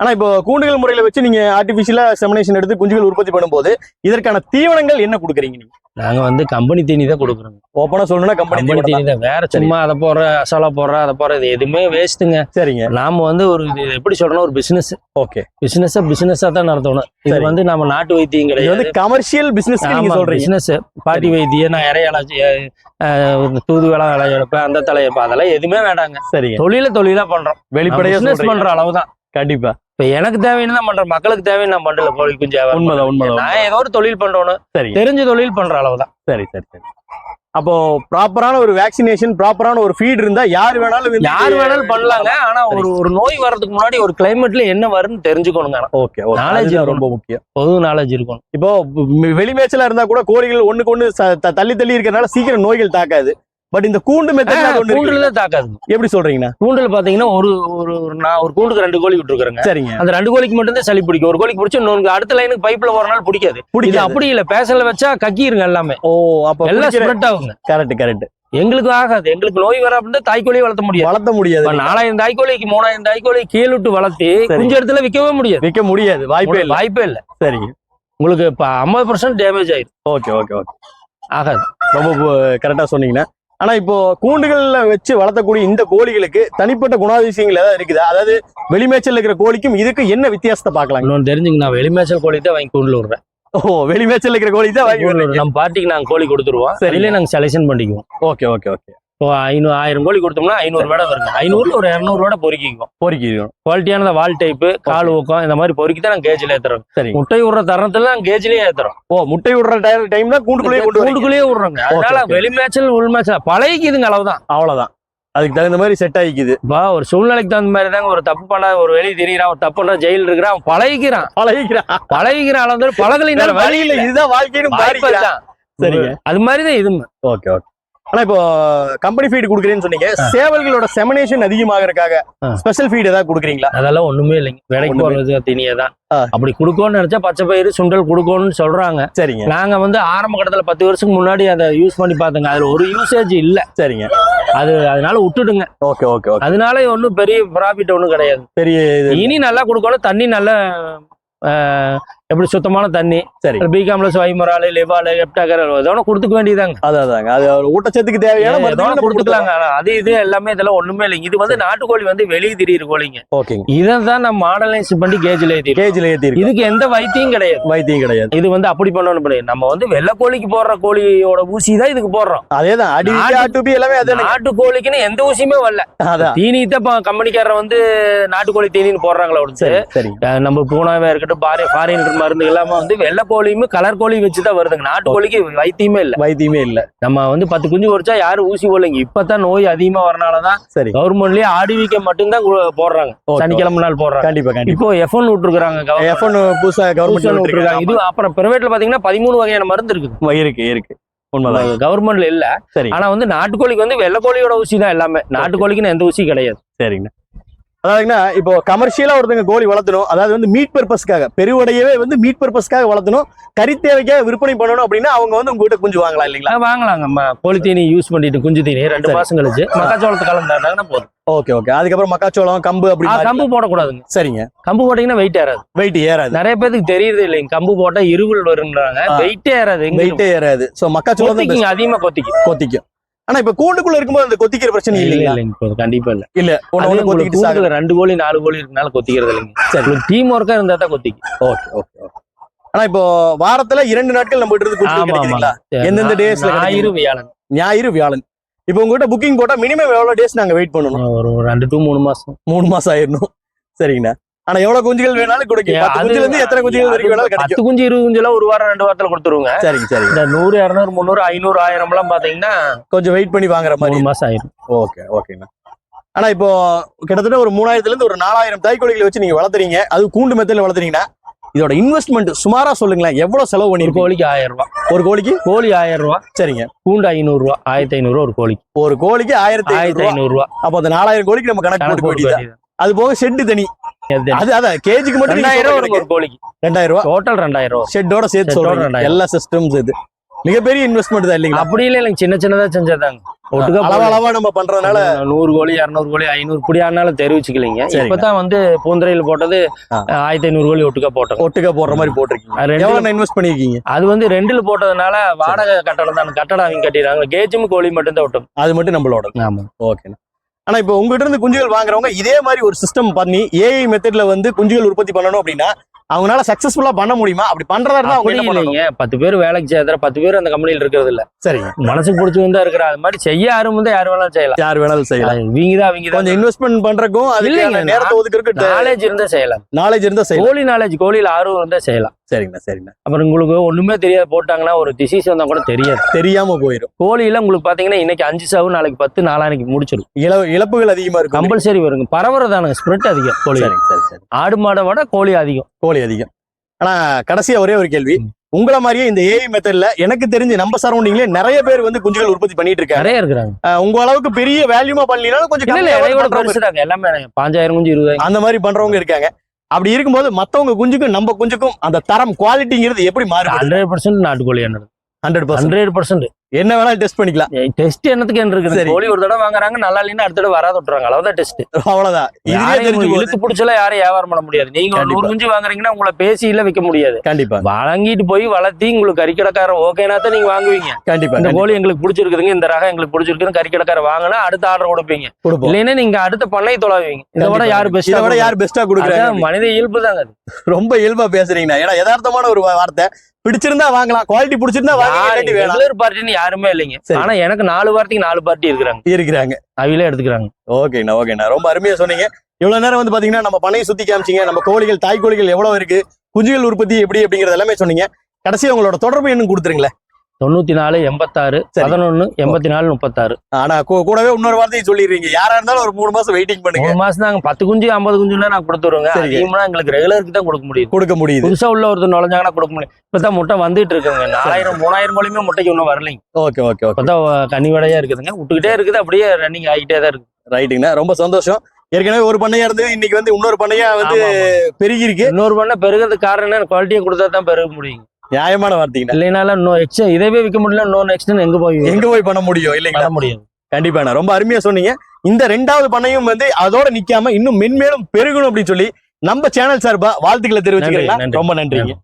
[SPEAKER 1] ஆனா இப்போ கூண்டுகள் முறையில வச்சு நீங்க ஆர்டிபிஷியலா செமனேஷன் எடுத்து குஞ்சுகள் உற்பத்தி பண்ணும்போது இதற்கான தீவனங்கள் என்ன கொடுக்குறீங்க நீங்க?
[SPEAKER 2] நாங்க வந்து கம்பெனி தீனி தான் கொடுக்குறோம்
[SPEAKER 1] ஓப்பனா சொல்லணும்னா கம்பெனி
[SPEAKER 2] தீனி தான் வேற சும்மா அதை போடுற அசாலா போடுற அதை போடுற இது எதுவுமே வேஸ்ட்டுங்க
[SPEAKER 1] சரிங்க.
[SPEAKER 2] நாம வந்து ஒரு எப்படி சொல்றோம் ஒரு பிசினஸ்
[SPEAKER 1] ஓகே.
[SPEAKER 2] பிசினஸா பிசினஸா தான் நடத்தணும். இது
[SPEAKER 1] சரி.
[SPEAKER 2] வந்து நம்ம நாட்டு வைத்தியம் கிடையாது.
[SPEAKER 1] வந்து கமர்ஷியல் பிசினஸ் நீங்க சொல்றீங்க.
[SPEAKER 2] பிசினஸ் பாட்டி வைத்தியம் நான் இறையாள தூது வேலை எடுப்பேன் அந்த தலையப்ப அதெல்லாம் எதுவுமே வேண்டாங்க.
[SPEAKER 1] சரிங்க.
[SPEAKER 2] தொழில தொழிலா பண்றோம்.
[SPEAKER 1] வெளிப்படையா
[SPEAKER 2] பிசினஸ் பண்ற அளவுதான்.
[SPEAKER 1] கண்டிப்பா.
[SPEAKER 2] இப்ப எனக்கு தேவைன்னு தான் பண்றேன் மக்களுக்கு தேவைன்னு நான் பண்றல கோழி குஞ்சு
[SPEAKER 1] உண்மைதான் உண்மைதான்
[SPEAKER 2] நான் ஏதோ ஒரு தொழில் பண்றோன்னு.
[SPEAKER 1] சரி.
[SPEAKER 2] தெரிஞ்ச தொழில் பண்ற அளவுதான்.
[SPEAKER 1] சரி சரி சரி. அப்போ ப்ராப்பரான ஒரு வேக்சினேஷன் ப்ராப்பரான ஒரு ஃபீட் இருந்தா யார் வேணாலும்
[SPEAKER 2] யார் வேணாலும் பண்ணலாங்க. ஆனா ஒரு ஒரு நோய் வர்றதுக்கு முன்னாடி ஒரு கிளைமேட்ல என்ன வரும்னு தெரிஞ்சுக்கணுங்க.
[SPEAKER 1] ஓகே நாலேஜ்
[SPEAKER 2] இருக்கணும்.
[SPEAKER 1] ரொம்ப முக்கியம்.
[SPEAKER 2] பொது நாலேஜ் இருக்கும்
[SPEAKER 1] இப்போ வெளி மேய்ச்சலா இருந்தா கூட கோழிகள் ஒண்ணுக்கு ஒண்ணு தள்ளி தள்ளி இருக்கறனால சீக்கிரம் நோய்கள் தாக்காது. பட் இந்த கூண்டு மெத்தட்
[SPEAKER 2] கூண்டுல
[SPEAKER 1] இருக்கு
[SPEAKER 2] தான் தாக்காது.
[SPEAKER 1] எப்படி சொல்றீங்கண்ணா?
[SPEAKER 2] கூண்டுல பாத்தீங்கன்னா ஒரு ஒரு நான் ஒரு கூண்டுக்கு ரெண்டு கோழி விட்டுருக்காங்க
[SPEAKER 1] சரிங்க.
[SPEAKER 2] அந்த ரெண்டு கோழிக்கு மட்டும் தான் சளி பிடிக்கும். ஒரு கோழிக்கு பிடிச்சி இன்னொரு அடுத்த லைனுக்கு பைப்ல போறனால பிடிக்காது. இது
[SPEAKER 1] பிடிக்காது.
[SPEAKER 2] அப்படி இல்ல. பேசல வச்சா கக்கிருங்க எல்லாமே.
[SPEAKER 1] ஓ அப்ப
[SPEAKER 2] எல்லாம் ஸ்ப்ரெட் ஆகுங்க.
[SPEAKER 1] கரெக்ட் கரெக்ட்
[SPEAKER 2] எங்களுக்கு ஆகாது. எங்களுக்கு நோய் வர அப்படின்னா தாய்க்கோழியை வளர்த்த முடியாது.
[SPEAKER 1] வளர்த்த முடியாது.
[SPEAKER 2] நாலாயிரம் தாய்க்கோழிக்கு மூணாயிரம் தாய்க்கோழி கீழ் விட்டு வளர்த்தி
[SPEAKER 1] சரி.
[SPEAKER 2] குஞ்சு இடத்துல விற்கவே முடியாது.
[SPEAKER 1] விற்க முடியாது. வாய்ப்பே இல்ல.
[SPEAKER 2] வாய்ப்பே இல்ல.
[SPEAKER 1] சரிங்க.
[SPEAKER 2] உங்களுக்கு இப்ப ஐம்பது பர்சன்ட் டேமேஜ் ஆயிடும்
[SPEAKER 1] ஓகே ஓகே ஓகே
[SPEAKER 2] ஆகாது.
[SPEAKER 1] ரொம்ப கரெக்டா சொன்னீங்கன்னா ஆனா இப்போ கூண்டுகள்ல வச்சு வளர்த்தக்கூடிய இந்த கோழிகளுக்கு தனிப்பட்ட குணாதிசயங்கள் ஏதாவது இருக்குதா? அதாவது வெளிமேய்ச்சல் இருக்கிற கோழிக்கும் இதுக்கு என்ன வித்தியாசத்தை பார்க்கலாங்க
[SPEAKER 2] இன்னொன்று தெரிஞ்சுங்க நான் வெளிமேச்சல் கோழி தான் வாங்கி கூண்டுல விடுறேன்.
[SPEAKER 1] ஓ வெளிமேய்ச்சல் இருக்கிற கோழி தான் வாங்கி.
[SPEAKER 2] நம்ம பார்ட்டிக்கு நாங்க கோழி கொடுத்துருவோம்.
[SPEAKER 1] சரி.
[SPEAKER 2] சரியிலே நாங்க செலெக்ஷன் பண்ணிக்குவோம்.
[SPEAKER 1] Okay okay okay.
[SPEAKER 2] இப்போ ஐநூறு ஆயிரம் கோழி கொடுத்தோம்னா ஐநூறு வேடை வருங்க. ஐநூறுல ஒரு இரநூறு வேடை பொறுக்கிக்குவோம்.
[SPEAKER 1] பொறுக்கிடும்
[SPEAKER 2] குவாலிட்டியான வால் டைப்பு கால் ஊக்கம் இந்த மாதிரி பொறுக்கி தான் நாங்க கேஜில் ஏத்துறோம்.
[SPEAKER 1] சரி.
[SPEAKER 2] முட்டை விடுற தருணத்துல நாங்க கேஜ்லயே ஏத்துறோம்.
[SPEAKER 1] ஓ முட்டை விடுற டைம் தான் கூண்டுக்குள்ளேயே
[SPEAKER 2] கூண்டுக்குள்ளேயே விடுறோங்க. அதனால
[SPEAKER 1] okay.
[SPEAKER 2] வெளிமேச்சல் உள்மேச்சல் பழகிக்குதுங்க அளவுதான்
[SPEAKER 1] அவ்வளவுதான். அதுக்கு தகுந்த மாதிரி செட் ஆகிக்குது.
[SPEAKER 2] இப்போ ஒரு சூழ்நிலைக்கு தகுந்த மாதிரி தாங்க ஒரு தப்பு பண்ணா ஒரு வெளியே தெரியுறான் ஒரு தப்பு பண்றான் ஜெயில் இருக்கிறான் பழகிக்கிறான்.
[SPEAKER 1] பழகிக்கிறான்.
[SPEAKER 2] பழகிக்கிற அளவு வந்து பழகலைன்னா
[SPEAKER 1] வேற வழி இல்ல இதுதான்
[SPEAKER 2] தான்.
[SPEAKER 1] சரிங்க.
[SPEAKER 2] அது மாதிரி தான் இதுவும்.
[SPEAKER 1] Okay okay. ஆனா இப்போ கம்பெனி ஃபீட் குடுக்குறேன்னு சொன்னீங்க. சேவல்களோட செமனேஷன் அதிகமாகறதுக்காக. ஸ்பெஷல் ஃபீட் ஏதாவது குடுக்குறீங்களா?
[SPEAKER 2] அதெல்லாம் ஒண்ணுமே இல்லைங்க. விலைக்கு தான்
[SPEAKER 1] ஆ.
[SPEAKER 2] அப்படி கொடுக்கணும்னு நினைச்சா பச்சை பயிறு சுண்டல் கொடுக்கணும்னு சொல்றாங்க.
[SPEAKER 1] சரிங்க.
[SPEAKER 2] நாங்க வந்து ஆரம்ப கட்டத்துல பத்து வருஷத்துக்கு முன்னாடி அதை யூஸ் பண்ணி பார்த்தோங்க. அதுல ஒரு யூசேஜ் இல்ல.
[SPEAKER 1] சரிங்க.
[SPEAKER 2] அது அதனால விட்டுடுங்க.
[SPEAKER 1] Okay okay okay.
[SPEAKER 2] அதனால ஒன்றும் பெரிய ப்ராஃபிட் ஒன்றும் கிடையாது.
[SPEAKER 1] பெரிய
[SPEAKER 2] இனி நல்லா கொடுக்கணும் தண்ணி நல்லா எப்படி சுத்தமான தண்ணி
[SPEAKER 1] சரி.
[SPEAKER 2] பிகாம்லஸ் வைமராலு லெவாலு ஹெப்டாகர் ஏதோ கொடுத்துக்க வேண்டியதாங்க
[SPEAKER 1] அதாங்க அது ஊட்டச்சத்துக்கு தேவையான
[SPEAKER 2] கொடுத்துக்கலாங்க. அது இது எல்லாமே இதெல்லாம் ஒண்ணுமே இல்லைங்க. இது வந்து நாட்டுக்கோழி வந்து வெளியே திரியிற கோழிங்க.
[SPEAKER 1] ஓகேங்க.
[SPEAKER 2] இதை தான் நம்ம மாடலைஸ் பண்ணி கேஜ்ல ஏத்தி
[SPEAKER 1] கேஜில ஏத்தி இருக்கு
[SPEAKER 2] இதுக்கு எந்த வைத்தியம் கிடையாது.
[SPEAKER 1] வைத்தியம் கிடையாது.
[SPEAKER 2] இது வந்து அப்படி பண்ணணும் கிடையாது நம்ம வந்து வெள்ளை கோழிக்கு போடுற கோழியோட ஊசி தான் இதுக்கு போடுறோம்.
[SPEAKER 1] அதேதான். அடி
[SPEAKER 2] நாட்டு-
[SPEAKER 1] ஆட்டுபி எல்லாமே அதானே
[SPEAKER 2] நாட்டு கோழிக்குன்னு எந்த ஊசியுமே வரல.
[SPEAKER 1] அதான்.
[SPEAKER 2] தீனி தான் கம்பெனிக்காரர் வந்து நாட்டுக்கோழி தீனின்னு போடுறாங்களா ஒழிச்சு
[SPEAKER 1] சரி
[SPEAKER 2] நம்ம பூனாவே இருக்கட்டும் பாரி ஃபாரின் மருந்து எல்லாமே வந்து வெள்ளை கோழியும் கலர் கோழி வச்சு தான் வருதுங்க. நாட்டு கோழிக்கு வைத்தியமே இல்ல.
[SPEAKER 1] வைத்தியமே இல்ல.
[SPEAKER 2] நம்ம வந்து பத்து குஞ்சு பொறிச்சா யாரும் ஊசி போடலைங்க. இப்பதான் நோய் அதிகமா வரனாலதான்
[SPEAKER 1] சரி.
[SPEAKER 2] கவர்மெண்ட்லயே ஆடி வீக்கம் மட்டும்தான் போடுறாங்க. சனிக்கிழமை நாள் போடுறாங்க.
[SPEAKER 1] கண்டிப்பா
[SPEAKER 2] இப்போ எஃப் ஒன் விட்டுருக்காங்க
[SPEAKER 1] எஃப் ஒன் புதுசா கவர்மெண்ட்
[SPEAKER 2] விட்டுருக்காங்க. இது அப்புறம் பிரைவேட்ல பாத்தீங்கன்னா பதிமூணு வகையான மருந்து இருக்குது.
[SPEAKER 1] இருக்கு இருக்கு. உண்மைதான்.
[SPEAKER 2] கவர்மெண்ட்ல இல்ல.
[SPEAKER 1] சரி.
[SPEAKER 2] ஆனா வந்து நாட்டுக்கோழிக்கு வந்து வெள்ளை கோழியோட ஊசி தான் எல்லாமே நாட்டுக்கோழிக்குன்னு எந்த ஊசி கிடையாது.
[SPEAKER 1] சரிங்கண்ணா அதாவதுங்கண்ணா இப்போ கமர்ஷியலா ஒருத்தங்க கோழி வளர்த்தணும் அதாவது வந்து மீட் பர்பஸ்க்காக பெருவடையவே வந்து மீட் பர்பஸ்க்காக வளர்த்தணும் கறி தேவைக்காக விற்பனை பண்ணணும் அப்படின்னா அவங்க வந்து உங்ககிட்ட குஞ்சு வாங்கலாம் இல்லைங்களா?
[SPEAKER 2] வாங்கலாங்க அம்மா கோழி தீனி யூஸ் பண்ணிட்டு குஞ்சு தீனி ரெண்டு. மாசம் கழிச்சு மக்காச்சோளத்து கலந்தாங்கன்னா போதும்.
[SPEAKER 1] Okay okay. அதுக்கப்புறம் மக்காச்சோளம் கம்பு அப்படி.
[SPEAKER 2] கம்பு போடக்கூடாதுங்க.
[SPEAKER 1] சரிங்க.
[SPEAKER 2] கம்பு போட்டீங்கன்னா வெயிட் ஏறாது.
[SPEAKER 1] வெயிட் ஏறாது.
[SPEAKER 2] நிறைய பேருக்கு தெரியுது இல்லைங்க கம்பு போட்டா இருவல் வருன்றாங்க. வெயிட்டே ஏறாது
[SPEAKER 1] வெயிட்டே ஏறாது. சோ மக்காச்சோளம்
[SPEAKER 2] அதிகமா கொத்திக்கு
[SPEAKER 1] best. கொத்திக்கும். ஆனா இப்ப கூண்டுக்குள்ள இருக்கும்போது அந்த கொத்திக்கிற பிரச்சனை
[SPEAKER 2] இல்ல இல்லைங்க கண்டிப்பா இல்ல.
[SPEAKER 1] இல்ல ஒண்ணு கொத்திக்கிட்டு
[SPEAKER 2] ரெண்டு கோழி நாலு கோழி இருக்கனால கொத்திக்கிறது இல்லைங்க.
[SPEAKER 1] சரி
[SPEAKER 2] டீம் ஒர்க்கா இருந்தா தான் கொத்திக்கு.
[SPEAKER 1] ஓகே ஓகே ஆனா இப்போ வாரத்துல இரண்டு நாட்கள் நம்ம இருந்து. கிடைக்குதுங்களா? எந்தெந்த daysல
[SPEAKER 2] ஞாயிறு வியாழன்.
[SPEAKER 1] ஞாயிறு வியாழன். இப்போ உங்ககிட்ட புக்கிங் போட்டா மினிமம் எவ்வளவு டேஸ் நாங்க வெயிட் பண்ணணும்?
[SPEAKER 2] ஒரு ஒரு ரெண்டு டு மூணு மாசம்.
[SPEAKER 1] மூணு மாசம் ஆயிடணும் சரிங்கண்ணா. ஆனா எவ்வளவு குஞ்சுகள் வேணாலும் கிடைக்கும் பத்து குஞ்சுல இருந்து எத்தனை குஞ்சுகள் வரைக்கும் வேணாலும் கிடைக்கும்.
[SPEAKER 2] பத்து குஞ்சு இருபது குஞ்சு எல்லாம் ஒரு வாரம் ரெண்டு வாரத்துல கொடுத்துருவாங்க.
[SPEAKER 1] சரிங்க சரிங்க.
[SPEAKER 2] இந்த நூறு இரநூறு முந்நூறு ஐநூறு ஆயிரம் எல்லாம் பாத்தீங்கன்னா
[SPEAKER 1] கொஞ்சம் வெயிட் பண்ணி வாங்குற மாதிரி
[SPEAKER 2] மாசம் ஆயிரும்.
[SPEAKER 1] ஓகே ஓகேண்ணா. ஆனா இப்போ கிட்டத்தட்ட ஒரு மூணாயிரத்துல இருந்து ஒரு நாலாயிரம் தாய்க்கோழிகளை வச்சு நீங்க வளர்த்துறீங்க. அது கூண்டு மெத்தட்ல வளர்த்துறீங்கன்னா இதோட இன்வெஸ்ட்மெண்ட் சுமாரா சொல்லுங்களேன். எவ்வளவு செலவு பண்ணிருக்கோம்
[SPEAKER 2] கோழிக்கு ஆயிரம் ரூபாய்
[SPEAKER 1] ஒரு கோழிக்கு?
[SPEAKER 2] கோழி ஆயிரம் ரூபாய்
[SPEAKER 1] சரிங்க.
[SPEAKER 2] பூண்டு ஐநூறு ரூபாய் ஆயிரத்தி ஐநூறு ஒரு கோழிக்கு.
[SPEAKER 1] ஒரு கோழிக்கு ஆயிரத்தி
[SPEAKER 2] ஆயிரத்தி
[SPEAKER 1] ஐநூறு
[SPEAKER 2] ரூபாய்
[SPEAKER 1] அப்போ அந்த நாலாயிரம் கோழிக்கு நம்ம கணக்கு போட்டு வேண்டியது. அது போக ஷெட் தனி? அது அதான் கேஜிக்கு மட்டும்
[SPEAKER 2] ரெண்டாயிரம் வருங்க ஒரு கோழிக்கு.
[SPEAKER 1] ரெண்டாயிரம் ரூபாய்
[SPEAKER 2] டோட்டல் ரெண்டாயிரம் ரூபாய்
[SPEAKER 1] ஷெட்டோட சேர்த்து. எல்லா சிஸ்டம்ஸ் இது. மிகப்பெரிய இன்வெஸ்ட்மெண்ட் தான் இல்லைங்களா?
[SPEAKER 2] அப்படி இல்லை எனக்கு சின்ன சின்னதா செஞ்சதாங்க ஒட்டுக்கா
[SPEAKER 1] அளவு நம்ம பண்றதுனால
[SPEAKER 2] நூறு கோழி இரநூறு கோழி ஐநூறு இப்படி ஆனாலும் தெரிவிச்சுக்கலீங்க. இப்பதான் வந்து பூந்தரையில் போட்டது. ஆயிரத்தி ஐநூறு கோழி ஒட்டுக்கா போட்டோம்.
[SPEAKER 1] ஒட்டுக்கா போடுற மாதிரி போட்டிருக்கீங்க. இன்வெஸ்ட் பண்ணிருக்கீங்க
[SPEAKER 2] அது வந்து ரெண்டுல போட்டதுனால வாடகை கட்டணம் தான். கட்டடம் அவங்க கட்டிடுறாங்க. கேஜும் கோழி மட்டும் தான் ஒட்டும்.
[SPEAKER 1] அது மட்டும் நம்மளோட.
[SPEAKER 2] ஆமா.
[SPEAKER 1] ஓகேண்ணா. ஆனா இப்போ உங்ககிட்ட இருந்து குஞ்சுகள் வாங்குறவங்க இதே மாதிரி ஒரு சிஸ்டம் பண்ணி ஏஐ மெத்தட்ல வந்து குஞ்சுகள் உற்பத்தி பண்ணணும் அப்படின்னா அவங்களால சக்சஸ்ஃபுல்லா பண்ண முடியுமா? அப்படி பண்றதா இருந்தா அவங்க என்ன பண்ணணும்
[SPEAKER 2] இல்லைங்க. பத்து பேர் வேலைக்கு சேர்த்துற பத்து பேர் அந்த கம்பெனியில் இருக்கிறது இல்ல.
[SPEAKER 1] சரிங்க.
[SPEAKER 2] மனசுக்கு பிடிச்சவங்க தான் இருக்கிற அது மாதிரி செய்ய யாரும் வந்து யார் வேணாலும் செய்யலாம்.
[SPEAKER 1] யார் வேணாலும் செய்யலாம்.
[SPEAKER 2] அது இவங்க தான் அவங்க தான்
[SPEAKER 1] கொஞ்சம் இன்வெஸ்ட்மெண்ட் பண்றதுக்கும்
[SPEAKER 2] இல்லைங்க,
[SPEAKER 1] அதுக்கு நேரத்தை ஒதுக்குறதுக்கு
[SPEAKER 2] நாலேஜ் இருந்தா செய்யலாம்.
[SPEAKER 1] நாலேஜ் இருந்தா செய்யலாம்.
[SPEAKER 2] கோழி நாலேஜ் கோழியில் ஆர்வம் இருந்தா செய்யலாம்.
[SPEAKER 1] சரிங்கண்ணா சரிங்கண்ணா.
[SPEAKER 2] அப்புறம் உங்களுக்கு ஒண்ணுமே தெரியாது போட்டாங்கன்னா ஒரு டிசீஸ் வந்தா கூட தெரியாது.
[SPEAKER 1] தெரியாம போயிடும்
[SPEAKER 2] கோழியில உங்களுக்கு பாத்தீங்கன்னா இன்னைக்கு அஞ்சு சாவு நாளைக்கு பத்து நாளானைக்கு முடிச்சிடும்.
[SPEAKER 1] இழ இழப்புகள் அதிகமா இருக்கும்.
[SPEAKER 2] கம்பல்சரி வருங்க. பரவறதானுங்க ஸ்ப்ரெட் அதிகம் கோழி
[SPEAKER 1] சரி சரி சரி.
[SPEAKER 2] ஆடு மாடை விட கோழி அதிகம்.
[SPEAKER 1] கோழி அதிகம். ஆனா கடைசியா ஒரே ஒரு கேள்வி. உங்கள மாதிரியே இந்த ஏஐ மெத்தட்ல எனக்கு தெரிஞ்சு நம்ம சரௌண்டிங்ல நிறைய பேர் வந்து குஞ்சுகள் உற்பத்தி பண்ணிட்டு இருக்காங்க.
[SPEAKER 2] நிறைய இருக்கிறாங்க.
[SPEAKER 1] உங்க அளவுக்கு பெரிய வேல்யூமா பண்ணலினாலும் கொஞ்சம்
[SPEAKER 2] எல்லாமே பாஞ்சாயிரம் குஞ்சு இருபதாயிரம்.
[SPEAKER 1] அந்த மாதிரி பண்றவங்க இருக்காங்க. அப்படி இருக்கும்போது மத்தவங்க குஞ்சுக்கும் நம்ம குஞ்சுக்கும் அந்த தரம் குவாலிட்டிங்கிறது எப்படி மாறுபடுது?
[SPEAKER 2] ஹண்ட்ரட் பர்சன்ட் நாட்டுக்கோழி என்னது
[SPEAKER 1] ஹண்ட்ரட் பர்சன்ட்
[SPEAKER 2] ஹண்ட்ரட் பர்சன்ட்
[SPEAKER 1] என்ன வேணாலும் டெஸ்ட் பண்ணிக்கலாம்.
[SPEAKER 2] டெஸ்ட் என்னத்துக்கு என்ன இருக்குது. கோழி ஒரு தடவை வாங்குறாங்க நல்லா இல்லைன்னா அடுத்த தடவை வராத விட்டுறாங்க. அவ்வளவுதான் டெஸ்ட்
[SPEAKER 1] அவ்வளவுதான்.
[SPEAKER 2] இழுத்து பிடிச்சலாம் யாரும் வியாபாரம் பண்ண முடியாது. நீங்க ஒரு குஞ்சு வாங்குறீங்கன்னா உங்களை பேசியில வைக்க முடியாது.
[SPEAKER 1] கண்டிப்பா.
[SPEAKER 2] வாங்கிட்டு போய் வளர்த்தி உங்களுக்கு கறிக்கடைக்காரர் ஓகேனா தான் நீங்க வாங்குவீங்க.
[SPEAKER 1] கண்டிப்பா
[SPEAKER 2] இந்த. கோழி எங்களுக்கு பிடிச்சிருக்குதுங்க இந்த ரகம் எங்களுக்கு பிடிச்சிருக்குன்னு கறிக்கடைக்காரர் வாங்கினா அடுத்த ஆர்டர் கொடுப்பீங்க. இல்லைன்னா நீங்க அடுத்த பண்ணை தொலைவீங்க. இதை விட யாரு
[SPEAKER 1] இதை
[SPEAKER 2] பெஸ்ட்
[SPEAKER 1] விட யார் பெஸ்டா கொடுக்குறாங்க?
[SPEAKER 2] மனித இயல்பு தாங்க
[SPEAKER 1] ரொம்ப இயல்பா பேசுறீங்கண்ணா. ஏன்னா யதார்த்தமான ஒரு வார்த்தை. பிடிச்சிருந்தா வாங்கலாம். குவாலிட்டி பிடிச்சிருந்தா வாங்க
[SPEAKER 2] ரெகுலர் பார்ட்டின்னு யாருமே இல்லைங்க. ஆனா எனக்கு நாலு வாரத்துக்கு நாலு பார்ட்டி இருக்கிறாங்க.
[SPEAKER 1] இருக்கிறாங்க.
[SPEAKER 2] அவிலே எடுத்துக்கிறாங்க.
[SPEAKER 1] ஓகேண்ணா ஓகேண்ணா. ரொம்ப அருமையா சொன்னீங்க. இவ்வளவு நேரம் வந்து பாத்தீங்கன்னா நம்ம பண்ணையை சுத்தி காமிச்சீங்க. நம்ம கோழிகள் தாய் கோழிகள் எவ்வளவு இருக்கு? குஞ்சுகள் உற்பத்தி எப்படி அப்படிங்கறது எல்லாமே சொன்னீங்க. கடைசி உங்களோட தொடர்பு என்ன கொடுத்துருங்களேன்.
[SPEAKER 2] தொண்ணூத்தி நாலு எண்பத்தாறு. பதினொன்னு எண்பத்தி நாலு முப்பத்தாறு.
[SPEAKER 1] ஆனா கூடவே இன்னொரு வார்த்தையும் சொல்லிடுறீங்க. யாரா இருந்தாலும் ஒரு மூணு மாசம் வெயிட்டிங் பண்ணுங்க.
[SPEAKER 2] மூணு மாசம் தாங்க பத்து குஞ்சு ஐம்பது குஞ்சுனா நான் கொடுத்துருவேங்க. அதிகமா எங்களுக்கு ரெகுலருக்கு தான் கொடுக்க முடியுது.
[SPEAKER 1] கொடுக்க முடியுது.
[SPEAKER 2] புதுசா உள்ள ஒருத்தர் நுழைஞ்சாங்கன்னா கொடுக்க முடியும் இப்பதான் முட்டை வந்துட்டு இருக்குங்க. நாலாயிரம் மூணாயிரம் மூலியமே முட்டைக்கு இன்னும் வரலைங்க.
[SPEAKER 1] Okay okay okay.
[SPEAKER 2] இப்பதான் கனி வடையா இருக்குதுங்க. விட்டுக்கிட்டே இருக்குது அப்படியே ரன்னிங் ஆகிட்டே தான் இருக்கு
[SPEAKER 1] ரைட்டுங்கண்ணா. ரொம்ப சந்தோஷம். ஏற்கனவே ஒரு பண்ணையா இருந்து இன்னைக்கு வந்து இன்னொரு பண்ணையா வந்து. பெருகி இருக்கு
[SPEAKER 2] இன்னொரு பண்ண பெருகிறதுக்கு காரணம் என்ன குவாலிட்டியை கொடுத்தா தான் பெருக முடியும்
[SPEAKER 1] நியாயமான வார்த்தைங்கண்ணா
[SPEAKER 2] இல்லைனாலும் இன்னும் எக்ஸ்ட் இதவே விற்க முடியல இன்னொரு நெக்ஸ்ட் எங்க போய்
[SPEAKER 1] எங்க போய் பண்ண முடியும்? இல்லைங்களா?
[SPEAKER 2] முடியும்
[SPEAKER 1] கண்டிப்பாண்ணா ரொம்ப அருமையா சொன்னீங்க. இந்த ரெண்டாவது பண்ணையும் வந்து அதோட நிக்காம இன்னும் மென்மேலும் பெருகணும் அப்படின்னு சொல்லி நம்ம சேனல் சார்பா வாழ்த்துக்களை தெரிவிச்சுக்கிறேன்
[SPEAKER 2] நன்றி.
[SPEAKER 1] ரொம்ப நன்றிங்க.